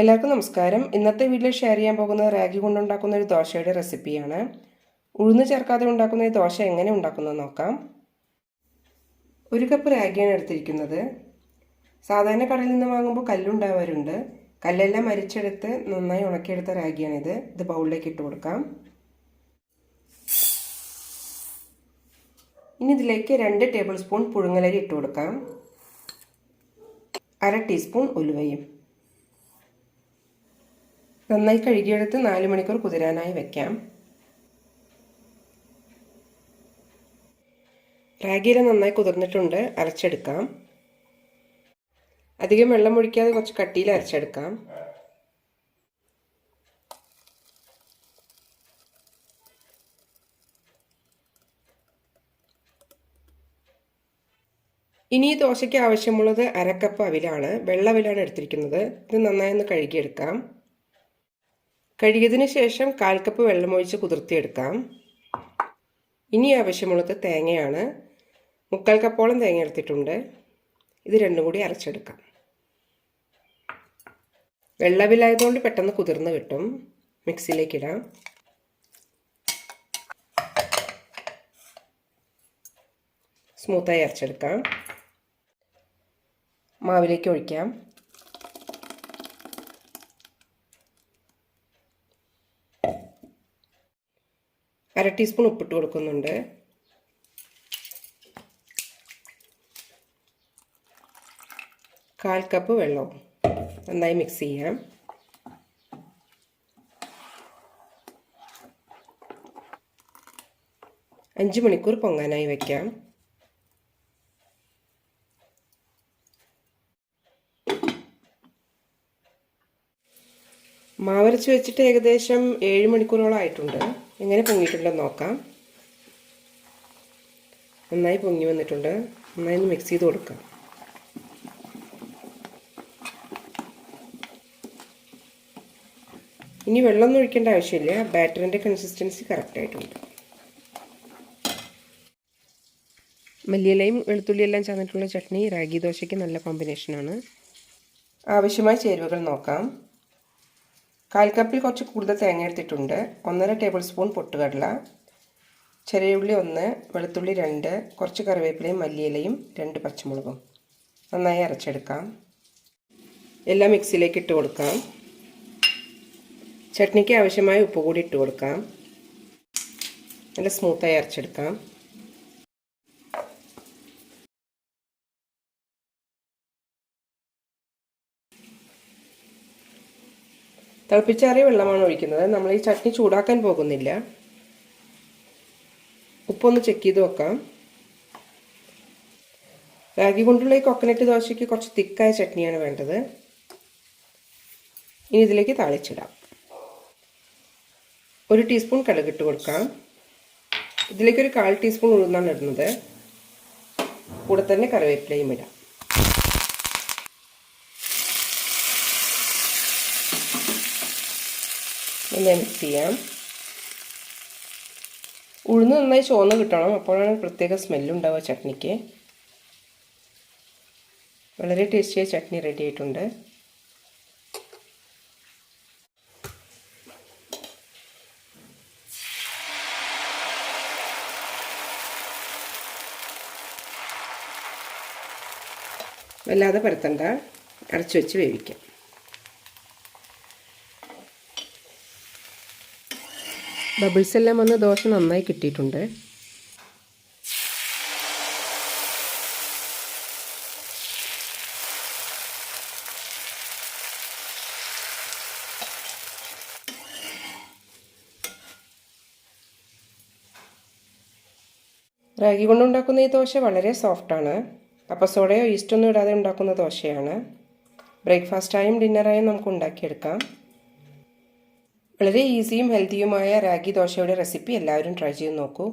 എല്ലാവർക്കും നമസ്കാരം. ഇന്നത്തെ വീഡിയോയിൽ ഷെയർ ചെയ്യാൻ പോകുന്നത് റാഗി കൊണ്ടുണ്ടാക്കുന്ന ഒരു ദോശയുടെ റെസിപ്പിയാണ് ഉഴുന്ന് ചേർക്കാതെ ഉണ്ടാക്കുന്ന ഈ ദോശ എങ്ങനെ ഉണ്ടാക്കുന്നത് നോക്കാം. ഒരു കപ്പ് റാഗിയാണ് എടുത്തിരിക്കുന്നത്. സാധാരണ കടയിൽ നിന്ന് വാങ്ങുമ്പോൾ കല്ലുണ്ടാവാറുണ്ട്. കല്ലെല്ലാം അരിച്ചെടുത്ത് നന്നായി ഉണക്കിയെടുത്ത റാഗിയാണിത് ഇത്. ബൗളിലേക്ക് ഇട്ട് കൊടുക്കാം. ഇനി ഇതിലേക്ക് രണ്ട് ടേബിൾ സ്പൂൺ പുഴുങ്ങലരി ഇട്ട് കൊടുക്കാം. അര ടീസ്പൂൺ ഉലുവയും. നന്നായി കഴുകിയെടുത്ത് നാല് മണിക്കൂർ കുതിരാനായി വെക്കാം. റാഗിയില നന്നായി കുതിർന്നിട്ടുണ്ട്. അരച്ചെടുക്കാം. അധികം വെള്ളം ഒഴിക്കാതെ കുറച്ച് കട്ടിയിൽ അരച്ചെടുക്കാം. ഇനി ഈ ദോശയ്ക്ക് ആവശ്യമുള്ളത് അരക്കപ്പ് അവിലാണ്. വെള്ള അവിലാണ് എടുത്തിരിക്കുന്നത്. ഇത് നന്നായി ഒന്ന് കഴുകിയെടുക്കാം. കഴുകിയതിന് ശേഷം കാൽ കപ്പ് വെള്ളമൊഴിച്ച് കുതിർത്തിയെടുക്കാം. ഇനി ആവശ്യമുള്ളത് തേങ്ങയാണ്. മുക്കാൽ കപ്പോളം തേങ്ങ എടുത്തിട്ടുണ്ട്. ഇത് രണ്ടും കൂടി അരച്ചെടുക്കാം. വെള്ളവിലായതുകൊണ്ട് പെട്ടെന്ന് കുതിർന്ന് കിട്ടും. മിക്സിയിലേക്ക് ഇടാം. സ്മൂത്തായി അരച്ചെടുക്കാം. മാവിലേക്ക് ഒഴിക്കാം. അര ടീസ്പൂൺ ഉപ്പിട്ട് കൊടുക്കുന്നുണ്ട്. കാൽ കപ്പ് വെള്ളവും നന്നായി മിക്സ് ചെയ്യാം. അഞ്ച് മണിക്കൂർ പൊങ്ങാനായി വയ്ക്കാം മാവരച്ച് വെച്ചിട്ട് ഏകദേശം ഏഴ് മണിക്കൂറോളം ആയിട്ടുണ്ട്. എങ്ങനെ പൊങ്ങിയിട്ടുണ്ടെന്ന് നോക്കാം. നന്നായി പൊങ്ങി വന്നിട്ടുണ്ട്. നന്നായി ഒന്ന് മിക്സ് ചെയ്ത് കൊടുക്കാം. ഇനി വെള്ളമൊന്നും ഒഴിക്കേണ്ട ആവശ്യമില്ല. ബാറ്ററിന്റെ കൺസിസ്റ്റൻസി കറക്റ്റായിട്ടുണ്ട് മല്ലിയിലയും വെളുത്തുള്ളിയെല്ലാം ചേർന്നിട്ടുള്ള ചട്നി റാഗി ദോശയ്ക്ക് നല്ല കോമ്പിനേഷനാണ് ആവശ്യമായ ചേരുവകൾ നോക്കാം. കാൽ കുറച്ച് കൂടുതൽ തേങ്ങ എടുത്തിട്ടുണ്ട്. ഒന്നര ടേബിൾ സ്പൂൺ പൊട്ടുകടല. ചെറിയ ഉള്ളി ഒന്ന് വെളുത്തുള്ളി രണ്ട് കുറച്ച് കറിവേപ്പിലയും മല്ലിയിലയും രണ്ട് പച്ചമുളകും. നന്നായി അരച്ചെടുക്കാം. എല്ലാം മിക്സിയിലേക്ക് ഇട്ട് കൊടുക്കാം. ചട്നിക്ക് ആവശ്യമായ ഉപ്പ് കൂടി ഇട്ട് കൊടുക്കാം. നല്ല സ്മൂത്തായി അരച്ചെടുക്കാം. തിളപ്പിച്ചാറിയ വെള്ളമാണ് ഒഴിക്കുന്നത്. നമ്മൾ ഈ ചട്നി ചൂടാക്കാൻ പോകുന്നില്ല. ഉപ്പൊന്ന് ചെക്ക് ചെയ്ത് വെക്കാം. റാഗി കൊണ്ടുള്ള ഈ കൊക്കനട്ട് ദോശയ്ക്ക് കുറച്ച് തിക്കായ ചട്നിയാണ് വേണ്ടത്. ഇനി ഇതിലേക്ക് താളിച്ചിടാം. ഒരു ടീസ്പൂൺ കടുകിട്ട് കൊടുക്കാം. ഇതിലേക്ക് ഒരു കാൽ ടീസ്പൂൺ ഉഴുന്നാണ് ഇടുന്നത്. കൂടെ തന്നെ കറിവേപ്പിലയും ഇടാം. നന്നായി മിക്സ് ചെയ്യാം? ഉഴുന്ന് നന്നായി ചുവന്ന് കിട്ടണം. അപ്പോഴാണ് പ്രത്യേക സ്മെല്ലുണ്ടാവുക ചട്നിക്ക്. വളരെ ടേസ്റ്റിയായ ചട്നി റെഡി ആയിട്ടുണ്ട്. വല്ലാതെ പരത്തണ്ട. അടച്ചു വെച്ച് വേവിക്കാം. ബബിൾസ് എല്ലാം വന്ന് ദോശ നന്നായി കിട്ടിയിട്ടുണ്ട്. റാഗി കൊണ്ടുണ്ടാക്കുന്ന ഈ ദോശ വളരെ സോഫ്റ്റാണ്. അപ്പസോടയോ ഈസ്റ്റൊന്നും ഇടാതെ ഉണ്ടാക്കുന്ന ദോശയാണ്. ബ്രേക്ക്ഫാസ്റ്റായും ഡിന്നറായും നമുക്ക് ഉണ്ടാക്കിയെടുക്കാം. വളരെ ഈസിയും ഹെൽത്തിയുമായ റാഗി ദോശയുടെ റെസിപ്പി എല്ലാവരും ട്രൈ ചെയ്ത് നോക്കൂ.